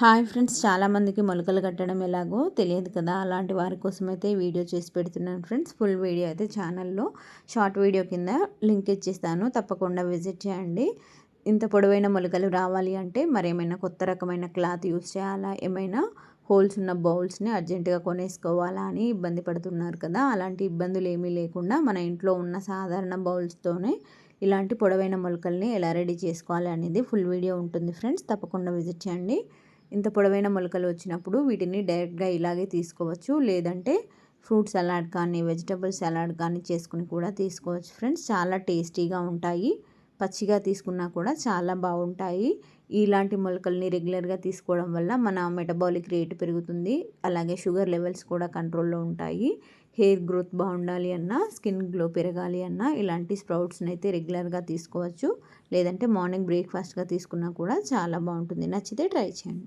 Hi friends చాలామందికి మొలకలు కట్టడం ఎలాగో తెలియదు కదా. అలాంటి వారి కోసం అయితే వీడియో చేసి పెడుతున్నాను ఫ్రెండ్స్. ఫుల్ వీడియో అయితే ఛానల్లో. షార్ట్ వీడియో కింద లింక్ ఇచ్చేస్తాను. తప్పకుండా విజిట్ చేయండి. ఇంత పొడవైన మొలకలు రావాలి అంటే మరేమైనా కొత్త రకమైన క్లాత్ యూస్ చేయాలా? ఏమైనా హోల్స్ ఉన్న బౌల్స్ని అర్జెంటుగా కొనేసుకోవాలా అని ఇబ్బంది పడుతున్నారు కదా. అలాంటి ఇబ్బందులు ఏమీ లేకుండా మన ఇంట్లో ఉన్న సాధారణ బౌల్స్తోనే ఇలాంటి పొడవైన మొలకల్ని ఎలా రెడీ చేసుకోవాలి అనేది ఫుల్ వీడియో ఉంటుంది ఫ్రెండ్స్. తప్పకుండా విజిట్ చేయండి. ఇంత పొడవైన మొలకలు వచ్చినప్పుడు వీటిని డైరెక్ట్గా ఇలాగే తీసుకోవచ్చు. లేదంటే ఫ్రూట్ సలాడ్ కానీ వెజిటబుల్ సలాడ్ కానీ చేసుకుని కూడా తీసుకోవచ్చు ఫ్రెండ్స్. చాలా టేస్టీగా ఉంటాయి. పచ్చిగా తీసుకున్నా కూడా చాలా బాగుంటాయి. ఇలాంటి మొలకల్ని రెగ్యులర్గా తీసుకోవడం వల్ల మన మెటబాలిక్ రేట్ పెరుగుతుంది. అలాగే షుగర్ లెవెల్స్ కూడా కంట్రోల్లో ఉంటాయి. హెయిర్ గ్రోత్ బాగుండాలి అన్నా స్కిన్ గ్లో పెరగాలి అన్నా ఇలాంటి స్ప్రౌట్స్ని అయితే రెగ్యులర్గా తీసుకోవచ్చు. లేదంటే మార్నింగ్ బ్రేక్ఫాస్ట్గా తీసుకున్నా కూడా చాలా బాగుంటుంది. నచ్చితే ట్రై చేయండి.